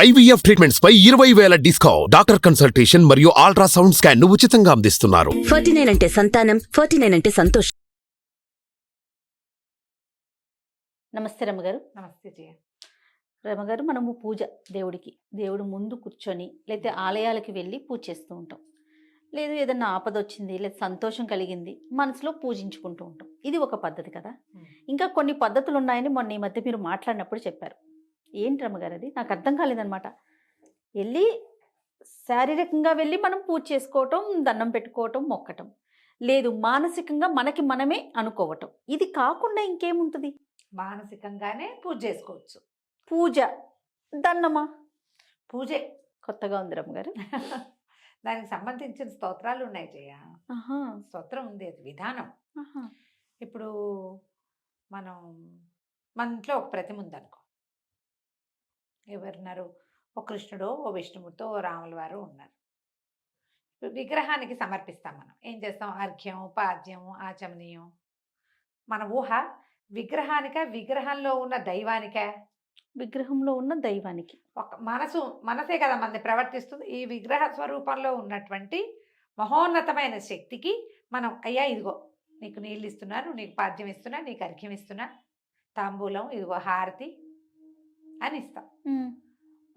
IVF treatments పై ఇరవై వేల డిస్కౌంట్. డాక్టర్ కన్సల్టేషన్ మరియు అల్ట్రాసౌండ్ స్కాన్ను ఉచితంగా అందిస్తున్నారు. ఫార్టీ నైన్ అంటే సంతానం ఫార్టీ నైన్ అంటే సంతోషం. నమస్తే రమ్మగారు. నమస్తే జయ. రమ్మగారు మనము పూజ దేవుడికి దేవుడు ముందు కూర్చొని లేకపోతే ఆలయాలకి వెళ్ళి పూజ చేస్తూ ఉంటాం. లేదు ఏదన్నా ఆపద వచ్చింది లేదా సంతోషం కలిగింది మనసులో పూజించుకుంటూ ఉంటాం. ఇది ఒక పద్ధతి కదా? ఇంకా కొన్ని పద్ధతులు ఉన్నాయని మొన్న ఈ మధ్య మీరు మాట్లాడినప్పుడు చెప్పారు. ఏంటి రమ్మగారు అది? నాకు అర్థం కాలేదనమాట వెళ్ళి శారీరకంగా వెళ్ళి మనం పూజ చేసుకోవటం దండం పెట్టుకోవటం మొక్కటం. లేదు మానసికంగా మనకి మనమే అనుకోవటం. ఇది కాకుండా ఇంకేముంటుంది? మానసికంగానే పూజ చేసుకోవచ్చు. పూజ. దండమా? పూజే. కొత్తగా ఉంది రమ్మగారు. దానికి సంబంధించిన స్తోత్రాలు ఉన్నాయి జయ స్తోత్రం ఉంది అది విధానం. ఇప్పుడు మనం మన ఇంట్లో ఒక ప్రతిమ ఉందనుకో. ఎవరున్నారు? ఓ కృష్ణుడు ఓ విష్ణుమూర్తి ఓ రాముల వారు ఉన్నారు. విగ్రహానికి సమర్పిస్తాం మనం. ఏం చేస్తాం? అర్ఘ్యం పాద్యం ఆచమనీయం. మన ఊహ విగ్రహానిక విగ్రహంలో ఉన్న దైవానిక? విగ్రహంలో ఉన్న దైవానికి. ఒక మనసు మనసే కదా మనది ప్రవర్తిస్తుంది. ఈ విగ్రహ స్వరూపంలో ఉన్నటువంటి మహోన్నతమైన శక్తికి మనం అయ్యా ఇదిగో నీకు నీళ్ళు ఇస్తున్నాను నీకు పాద్యం ఇస్తున్నా నీకు అర్ఘ్యం ఇస్తున్నా తాంబూలం ఇదిగో హారతి అని ఇస్తాం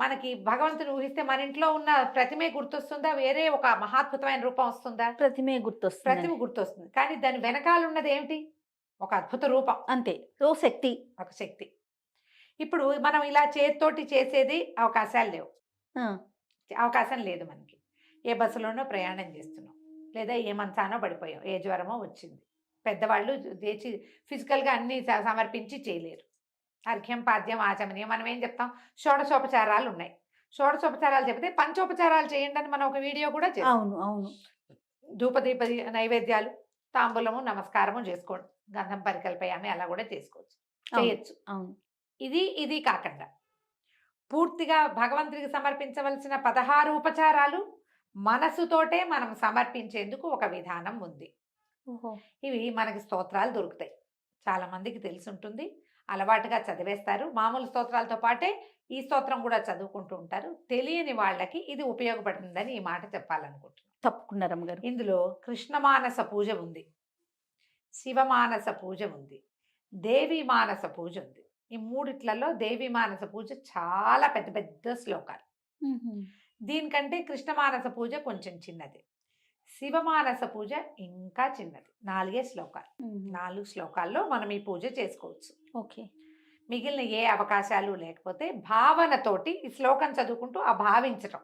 మనకి భగవంతుని ఊహిస్తే మన ఇంట్లో ఉన్న ప్రతిమే గుర్తొస్తుందా? వేరే ఒక మహాద్భుతమైన రూపం వస్తుందా? ప్రతిమే గుర్తొస్తుంది. ప్రతిమ గుర్తొస్తుంది. కానీ దాని వెనకాల ఉన్నది ఏమిటి? ఒక అద్భుత రూపం. అంతే. ఓ శక్తి. ఒక శక్తి. ఇప్పుడు మనం ఇలా చేతితోటి చేసేది అవకాశాలు లేవు. అవకాశం లేదు మనకి. ఏ బస్సులోనో ప్రయాణం చేస్తున్నాం. లేదా ఏ మంచానో పడిపోయాం. ఏ జ్వరమో వచ్చింది. పెద్దవాళ్ళు చేసి ఫిజికల్గా అన్నీ సమర్పించి చేయలేరు. అర్ఘ్యం పాద్యం ఆచమనీయం మనం ఏం చెప్తాం? షోడశోపచారాలు ఉన్నాయి. షోడశోపచారాలు చెప్తే పంచోపచారాలు చేయండి అని మనం ఒక వీడియో కూడా అవును అవును. ధూపదీప నైవేద్యాలు తాంబూలము నమస్కారము చేసుకోండి. గంధం పరికల్పయామి అలా కూడా చేసుకోవచ్చు. చేయొచ్చు. అవును. ఇది ఇది కాకుండా పూర్తిగా భగవంతుడికి సమర్పించవలసిన పదహారు ఉపచారాలు మనసుతోటే మనం సమర్పించేందుకు ఒక విధానం ఉంది. ఇవి మనకి స్తోత్రాలు దొరుకుతాయి. చాలా మందికి తెలిసి ఉంటుంది. అలవాటుగా చదివేస్తారు. మామూలు స్తోత్రాలతో పాటే ఈ స్తోత్రం కూడా చదువుకుంటూ ఉంటారు. తెలియని వాళ్ళకి ఇది ఉపయోగపడుతుందని ఈ మాట చెప్పాలనుకుంటున్నాను. తప్పకుండా రమ్మగారు. ఇందులో కృష్ణమానస పూజ ఉంది. శివమానస పూజ ఉంది. దేవి మానస పూజ ఉంది. ఈ మూడిట్లలో దేవి మానస పూజ చాలా పెద్ద పెద్ద శ్లోకాలు. దీనికంటే కృష్ణమానస పూజ కొంచెం చిన్నది. శివమానస పూజ ఇంకా చిన్నది. నాలుగే శ్లోకాలు. నాలుగు శ్లోకాల్లో మనం ఈ పూజ చేసుకోవచ్చు. ఓకే. మిగిలిన ఏ అవకాశాలు లేకపోతే భావనతోటి ఈ శ్లోకం చదువుకుంటూ ఆ భావించటం.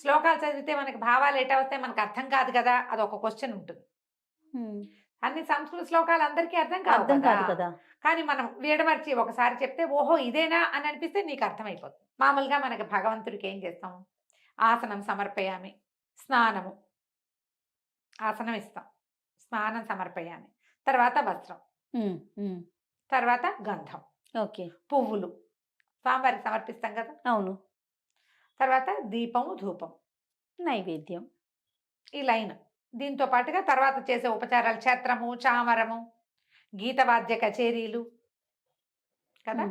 శ్లోకాలు చదివితే మనకి భావాలు ఎటా వస్తే మనకు అర్థం కాదు కదా? అది ఒక క్వశ్చన్ ఉంటుంది. అన్ని సంస్కృత శ్లోకాలు అందరికీ అర్థం కాదు అర్థం కాదు? కదా కదా? కానీ మనం వీడమర్చి ఒకసారి చెప్తే ఓహో ఇదేనా అని అనిపిస్తే నీకు అర్థమైపోతుంది. మామూలుగా మనకి భగవంతుడికి ఏం చేస్తాం? ఆసనం సమర్పయామి స్నానము ఆసనం ఇస్తాం స్నానం సమర్పయామి తర్వాత వస్త్రం. తర్వాత గంధం. ఓకే. పువ్వులు. స్వామివారికి సమర్పిస్తాం కదా? అవును. తర్వాత దీపము ధూపం. నైవేద్యం. ఈ లైన్. దీంతో పాటుగా తర్వాత చేసే ఉపచారాలు ఛత్రము చామరము గీతవాద్య కచేరీలు. కదా.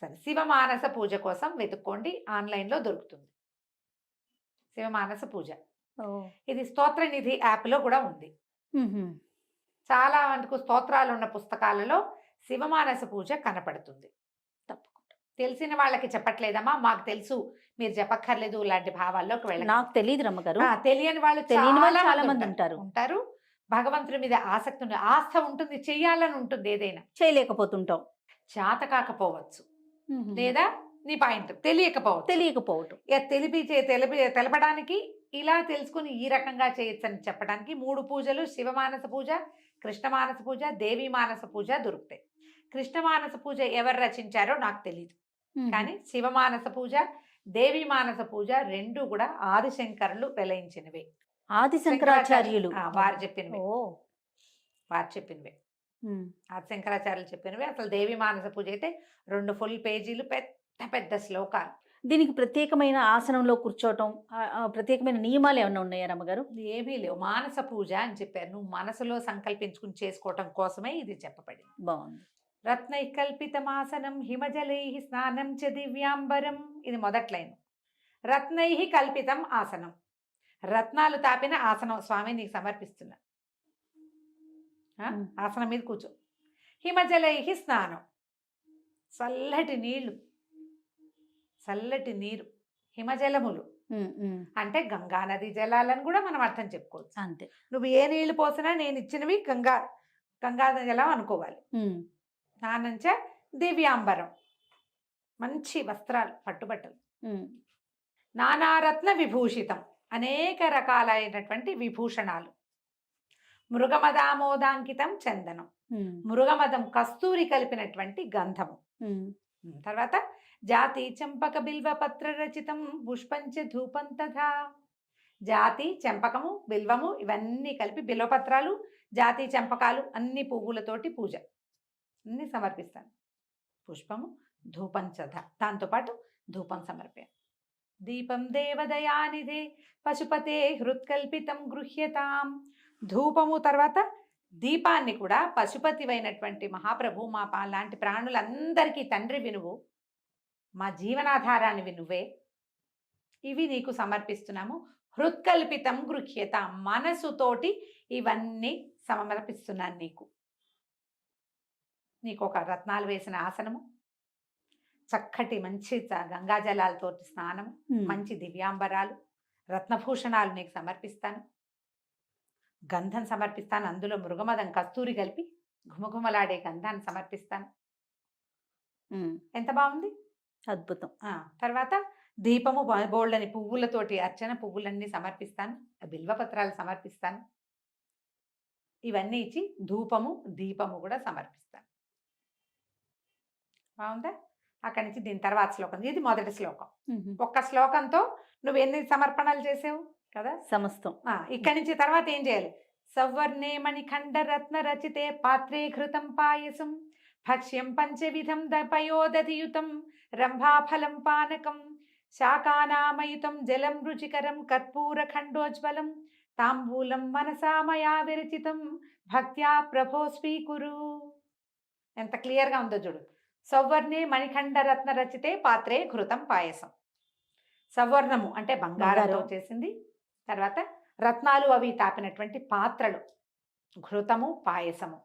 సరే. శివమానస పూజ కోసం వెతుక్కోండి. ఆన్లైన్లో దొరుకుతుంది. శివమానస పూజ. ఇది స్తోత్ర నిధి యాప్లో కూడా ఉంది. చాలా మటుకు స్తోత్రాలు ఉన్న పుస్తకాలలో శివమానస పూజ కనపడుతుంది. తప్పకుండా. తెలిసిన వాళ్ళకి చెప్పట్లేదమ్మా మాకు తెలుసు మీరు చెప్పక్కర్లేదు ఇలాంటి భావాల్లోకి వెళ్ళండి నాకు తెలియదు రమ్మగారు. తెలియని వాళ్ళు తెలియని వాళ్ళు చాలా మంది ఉంటారు. ఉంటారు. భగవంతుడి మీద ఆసక్తి ఉంది ఆస్థ ఉంటుంది చెయ్యాలని ఉంటుంది ఏదైనా. చేయలేకపోతుంటాం. చేత కాకపోవచ్చు. లేదా నీ పాయింట్ తెలియకపోవచ్చు. తెలియకపోవటం. తెలిపి తెలిపి తెలపడానికి ఇలా తెలుసుకుని ఈ రకంగా చేయొచ్చని చెప్పడానికి మూడు పూజలు శివమానస పూజ కృష్ణమానస పూజ దేవి మానస పూజ దొరుకుతాయి. కృష్ణమానస పూజ ఎవరు రచించారో నాకు తెలియదు. కానీ శివమానస పూజ దేవి మానస పూజ రెండు కూడా ఆదిశంకరులు వెలయించినవి. ఆది శంకరాచార్యులు ఆ, వారు చెప్పినవి. ఓ. వారు చెప్పినవి. ఆదిశంకరాచార్యులు చెప్పినవి. అసలు దేవి మానస పూజ అయితే రెండు ఫుల్ పేజీలు పెద్ద పెద్ద శ్లోకాలు. దీనికి ప్రత్యేకమైన ఆసనంలో కూర్చోవటం ప్రత్యేకమైన నియమాలు ఏమైనా ఉన్నాయా రమ్మగారు? ఏమీ లేవు. మానస పూజ అని చెప్పారు. నువ్వు మనసులో సంకల్పించుకుని చేసుకోవటం కోసమే ఇది చెప్పబడింది. బాగుంది. రత్నై కల్పితమాసనం హిమజలై స్నానం చ దివ్యాంబరం. ఇది మొదటి లైన్. రత్నై కల్పితం ఆసనం. రత్నాలు తాపిన ఆసనం. స్వామి నీకు సమర్పిస్తున్నా. ఆసనం మీద కూర్చో. హిమజలై స్నానం. చల్లటి నీళ్ళు. చల్లటి నీరు హిమజలములు. అంటే గంగా నది జలాలను కూడా మనం అర్థం చెప్పుకోవచ్చు. అంతే. నువ్వు ఏ నీళ్ళు పోసినా నేను ఇచ్చినవి గంగా గంగా జలం అనుకోవాలి. నానంచ దివ్యాంబరం. మంచి వస్త్రాలు పట్టుబట్టలు. నానారత్న విభూషితం. అనేక రకాలైనటువంటి విభూషణాలు. మృగమదామోదాంకితం చందనం. మృగమదం కస్తూరి కలిపినటువంటి గంధము. తర్వాత జాతి చెంపక బిల్వ పత్ర రచితం పుష్పంచ ధూపం తథా జాతి చెంపకము బిల్వము ఇవన్నీ కలిపి బిల్వపత్రాలు జాతి చెంపకాలు అన్ని పువ్వులతోటి పూజ. అన్ని సమర్పిస్తాను. పుష్పము ధూపం చథ దాంతోపాటు ధూపం సమర్పి దీపం దేవదయానిధే పశుపతే హృత్కల్పితం గృహ్యతాం. ధూపము తర్వాత దీపాన్ని కూడా పశుపతివైనటువంటి మహాప్రభు మా లాంటి ప్రాణులందరికీ తండ్రి వినువు. మా జీవనాధారాన్ని వినువే ఇవి నీకు సమర్పిస్తున్నాము. హృత్కల్పితం గృహ్యత. మనసుతోటి ఇవన్నీ సమర్పిస్తున్నాను నీకు. నీకు ఒక రత్నాలు వేసిన ఆసనము. చక్కటి మంచి గంగాజలాలతో స్నానము. మంచి దివ్యాంబరాలు. రత్నభూషణాలు నీకు సమర్పిస్తాను. గంధం సమర్పిస్తాను. అందులో మృగమదం కస్తూరి కలిపి ఘుమఘుమలాడే గంధాన్ని సమర్పిస్తాను. ఎంత బాగుంది అద్భుతం. ఆ, తర్వాత దీపము బ- బోల్డని పువ్వులతోటి అర్చన పువ్వులన్నీ సమర్పిస్తాను. బిల్వపత్రాలు సమర్పిస్తాను. ఇవన్నీ ఇచ్చి ధూపము దీపము కూడా సమర్పిస్తాను. బాగుందా అక్కడి నుంచి దీని తర్వాత శ్లోకం. ఇది మొదటి శ్లోకం. ఒక్క శ్లోకంతో నువ్వు ఎన్ని సమర్పణలు చేసావు కదా? సమస్తం. ఆ, ఇక్కడి నుంచి తర్వాత ఏం చేయాలి? సవర్ణే మణిఖండ రత్న రచితే పాత్రే ఘృతం పాయసం. భక్ష్యం పంచవిధం దపయోదధియుతం రంభాఫలం పానకం శాకానామయుతం జలం రుచికరం కర్పూర ఖండోజ్వలం తాంబూలం మనసా మయా విరచితం భక్త్యా ప్రభో స్వీకురు ఎంత క్లియర్గా ఉందో చూడు. సౌవర్ణే మణిఖండ రత్న రచితే పాత్రే ఘృతం పాయసం. సవర్ణము అంటే బంగారంతో బంగారం. చేసింది. తర్వాత రత్నాలు అవి తాపినటువంటి పాత్రలు. ఘృతము పాయసము.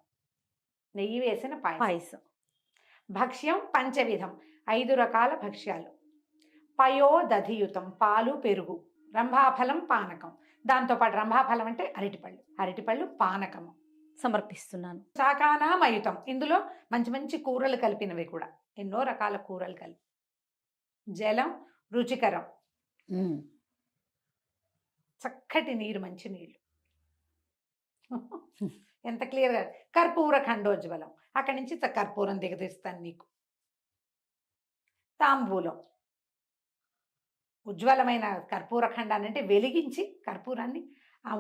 నెయ్యి వేసిన పాయసం. భక్ష్యం పంచవిధం. ఐదు రకాల భక్ష్యాలు. పయోదధియుతం పాలు పెరుగు. రంభాఫలం పానకం. దాంతోపాటు రంభాఫలం అంటే అరటిపళ్ళు. అరటిపళ్ళు పానకము. సమర్పిస్తున్నాను. శాకానామయుతం ఇందులో మంచి మంచి కూరలు కలిపినవి కూడా. ఎన్నో రకాల కూరలు కలిపి. జలం రుచికరం. చక్కటి నీరు మంచి నీళ్ళు. ఎంత క్లియర్గా? కర్పూర ఖండోజ్వలం. అక్కడి నుంచి కర్పూరం దిగదీస్తాను నీకు. తాంబూలం. ఉజ్వలమైన కర్పూర ఖండాన్ని అంటే వెలిగించి కర్పూరాన్ని ఆ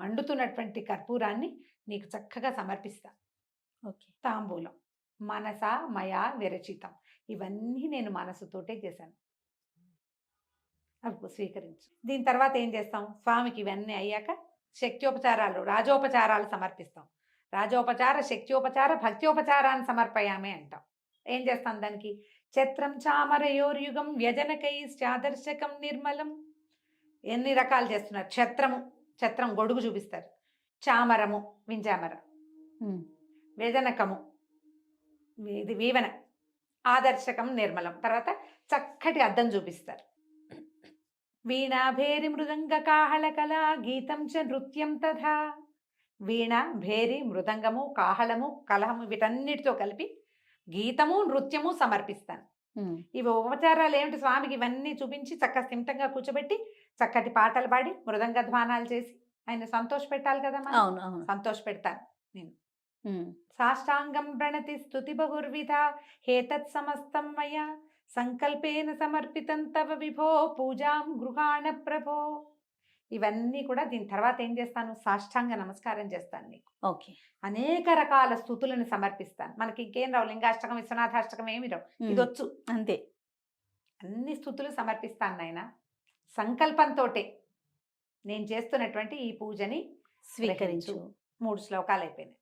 మండుతున్నటువంటి కర్పూరాన్ని నీకు చక్కగా సమర్పిస్తా. ఓకే. తాంబూలం. మనస మయా విరచితం. ఇవన్నీ నేను మనసుతోటే చేశాను. అవి స్వీకరించు. దీని తర్వాత ఏం చేస్తాం? స్వామికి ఇవన్నీ అయ్యాక శక్త్యోపచారాలు రాజోపచారాలు సమర్పిస్తాం. రాజోపచార శక్త్యోపచార భక్త్యోపచారాన్ని సమర్పయామే అంటాం. ఏం చేస్తాం దానికి? ఛత్రం చామరయోర్యుగం వ్యజనకై చాదర్శకం నిర్మలం. ఎన్ని రకాలు చేస్తున్నారు? ఛత్రము ఛత్రం గొడుగు చూపిస్తారు. చామరము వింజామర. వేదనకము ఇది వీవన. ఆదర్శకం నిర్మలం. తర్వాత చక్కటి అద్దం చూపిస్తారు. వీణ భేరి మృదంగ కాహళ కళ గీతం చ నృత్యం తథా. వీణ భేరి మృదంగము కాహళము కలహము వీటన్నిటితో కలిపి గీతము నృత్యము సమర్పిస్తాను. ఇవి ఉపచారాలు ఏమిటి స్వామికి? ఇవన్నీ చూపించి చక్క స్థిమితంగా కూర్చోబెట్టి చక్కటి పాటలు పాడి మృదంగ ధ్వానాలు చేసి ఆయన సంతోష పెట్టాలి కదా సంతోష పెడతాను ఉమ్. సాష్టాంగం ప్రణతి స్తుతి బహుర్విధ హేతత్ సమస్తం మయా. సంకల్పేన సమర్పితం తవ విభో పూజాం గృహాణ ప్రభో. ఇవన్నీ కూడా దీని తర్వాత ఏం చేస్తాను? సాష్టాంగ నమస్కారం చేస్తాను నీకు. ఓకే. అనేక రకాల స్థుతులను సమర్పిస్తాను. మనకి ఇంకేం రావు. లింగాష్టకం విశ్వనాథాష్టకం ఏమి రావు. ఉమ్. ఇది వచ్చు అంతే. అన్ని స్థుతులు సమర్పిస్తాను నాయన. సంకల్పంతో నేను చేస్తున్నటువంటి ఈ పూజని స్వీకరించు. మూడు శ్లోకాలు అయిపోయినాయి.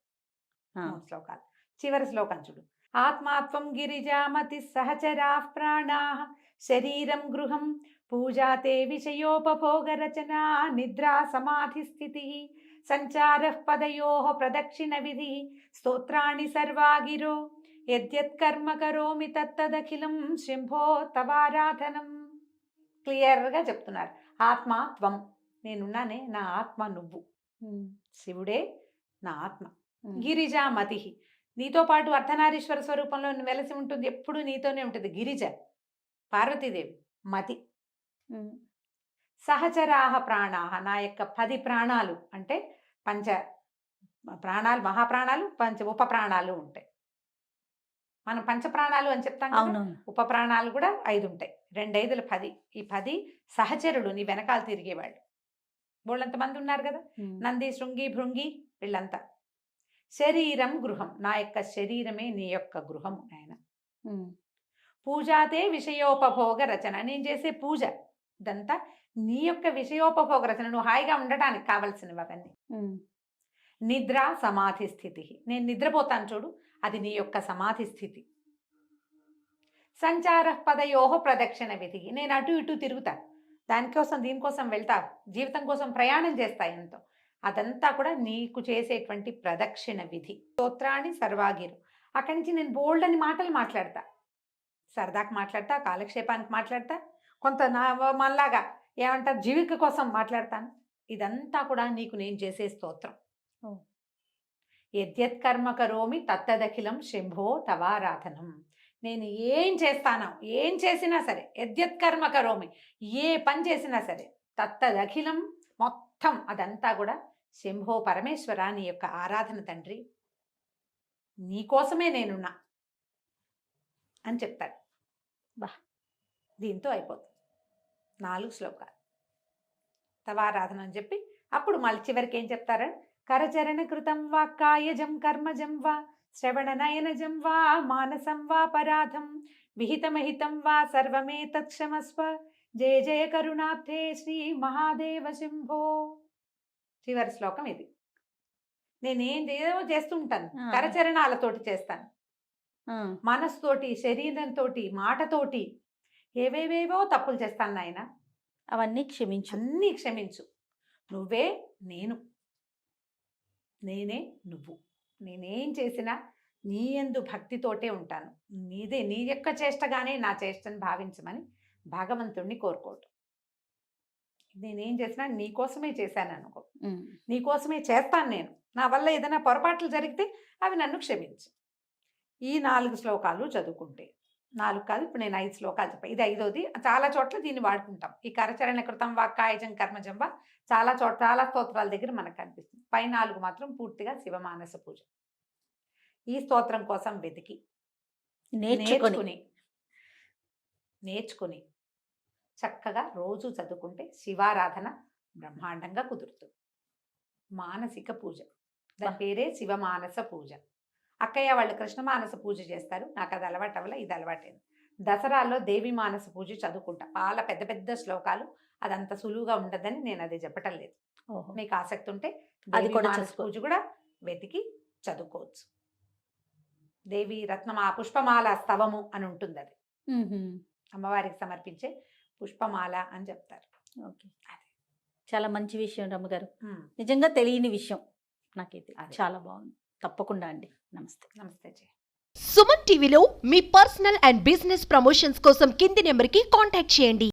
మూడు శ్లోకాలు. చివరి శ్లోకం చూడు. ఆత్మాత్వం గిరిజామతి సహచరా ప్రాణా. శరీరం గృహం పూజాతే విషయోపభోగరచనా నిద్రా సమాధి స్థితి. సంచార పదయో ప్రదక్షిణ విధి. స్తోత్రాణి సర్వాగిరో యద్యత్కర్మ కరోమి తత్తదఖిలం శంభో తవారాధనం. క్లియర్గా చెప్తున్నారు. ఆత్మ త్వం. నేనున్నానే నా ఆత్మ నువ్వు. శివుడే నా ఆత్మ. గిరిజామతి. నీతో పాటు అర్ధనారీశ్వర స్వరూపంలో వెలసి ఉంటుంది ఎప్పుడు నీతోనే ఉంటుంది. గిరిజ పార్వతీదేవి మతి. సహచరాహ ప్రాణాహ నా యొక్క పది ప్రాణాలు అంటే పంచ ప్రాణాలు మహాప్రాణాలు పంచ ఉప ప్రాణాలు ఉంటాయి. మనం పంచ ప్రాణాలు అని చెప్తాం అవునవును. ఉప ప్రాణాలు కూడా ఐదు ఉంటాయి. రెండైదులు పది. ఈ పది సహచరుడు నీ వెనకాల తిరిగేవాళ్ళు. వాళ్ళంత మంది ఉన్నారు కదా నంది శృంగి భృంగి వీళ్ళంతా. శరీరం గృహం. నా యొక్క శరీరమే నీ యొక్క గృహం ఆయన పూజాతే విషయోపభోగ రచన. నేను చేసే పూజ ఇదంతా నీ యొక్క విషయోపభోగ రచన. నువ్వు హాయిగా ఉండటానికి కావలసినవి అవన్నీ నిద్ర సమాధి స్థితి. నేను నిద్రపోతాను చూడు అది నీ యొక్క సమాధి స్థితి. సంచార పదయోహ ప్రదక్షిణ విధి. నేను అటు ఇటు తిరుగుతా దానికోసం దీనికోసం వెళ్తా జీవితం కోసం ప్రయాణం చేస్తా ఎంతో. అదంతా కూడా నీకు చేసేటువంటి ప్రదక్షిణ విధి. స్తోత్రాన్ని సర్వాగిరు. అక్కడి నుంచి నేను బోల్డ్ అని మాటలు మాట్లాడతా. సరదాకి మాట్లాడతా కాలక్షేపానికి మాట్లాడతా కొంత నా మనలాగా ఏమంటారు జీవిక కోసం మాట్లాడతాను. ఇదంతా కూడా నీకు నేను చేసే స్తోత్రం. ఓ. యద్యత్ కర్మ కరోమి తత్తదఖిలం శంభో తవారాధనం. నేను ఏం చేస్తానో ఏం చేసినా సరే యద్యత్ కర్మ కరోమి ఏ పని చేసినా సరే తత్తదఖిలం మొత్తం అదంతా కూడా శంభో పరమేశ్వర నీ యొక్క ఆరాధన తండ్రి. నీకోసమే నేనున్నా. అని చెప్తాడు. బా దీంతో అయిపోతుంది. నాలుగు శ్లోకాలు. తవారాధన అని చెప్పి అప్పుడు మళ్ళీ చివరికి ఏం చెప్తారు? కరచరణ కృతం వా కాయజం కర్మజం వా శ్రవణ నయనజం వా మానసం వా పరాధం విహితమహితం వా సర్వమే తత్క్షమస్వ జయ జయ కరుణార్థే శ్రీ మహాదేవ శంభో. చివరి శ్లోకం ఇది. నేనేం ఏదో చేస్తుంటాను. కరచరణాలతోటి చేస్తాను. మనసుతోటి శరీరంతో మాటతోటి ఏవేవేవో తప్పులు చేస్తాను నాయన. అవన్నీ క్షమించు. అన్నీ క్షమించు. నువ్వే నేను. నేనే నువ్వు. నేనేం చేసినా నీ ఎందు భక్తితోటే ఉంటాను. నీదే నీ యొక్క చేష్టగానే నా చేష్టని భావించమని భగవంతుణ్ణి కోరుకోవటం. నేనేం చేసినా నీ కోసమే చేశాను అనుకో. నీ కోసమే చేస్తాను నేను. నా వల్ల ఏదైనా పొరపాట్లు జరిగితే అవి నన్ను క్షమించు. ఈ నాలుగు శ్లోకాలు చదువుకుంటే. నాలుగు కాదు ఇప్పుడు నేను ఐదు శ్లోకాలు చెప్పా. ఇది ఐదోది. చాలా చోట్ల దీన్ని వాడుకుంటాం. ఈ కరచరణ కృతం వాక్కాయజం కర్మజం వా. చాలా చోట్ల చాలా స్తోత్రాల దగ్గర మనకు కనిపిస్తుంది. పై నాలుగు మాత్రం పూర్తిగా శివమానస పూజ. ఈ స్తోత్రం కోసం వెతికి. నేర్చుకుని. నేర్చుకుని. చక్కగా రోజు చదువుకుంటే శివారాధన బ్రహ్మాండంగా కుదురుతుంది మానసిక పూజ దాని. పేరే శివమానస పూజ అక్కయ్య వాళ్ళు కృష్ణమానస పూజ చేస్తారు నాకు అది అలవాటు అవ్వలే ఇది అలవాటైంది దసరాలో దేవి మానస పూజ చదువుకుంటా చాలా పెద్ద పెద్ద శ్లోకాలు అదంత సులువుగా ఉండదని నేను అది చెప్పటం లేదు ఓహో. మీకు ఆసక్తి ఉంటే అది కూడా మానస. పూజ కూడా వెతికి చదువుకోవచ్చు దేవి రత్నమా పుష్పమాల స్తవము అని ఉంటుంది అది. అమ్మవారికి సమర్పించే పుష్పమాల అని చెప్తారు. ఓకే. చాలా మంచి విషయం రమ్మగారు నిజంగా తెలియని విషయం నాకైతే. చాలా బాగుంది. తప్పకుండా అండి. నమస్తే. నమస్తే జయ సుమన్ టీవీలో మీ పర్సనల్ అండ్ బిజినెస్ ప్రమోషన్స్ కోసం కింది నెంబర్కి కాంటాక్ట్ చేయండి.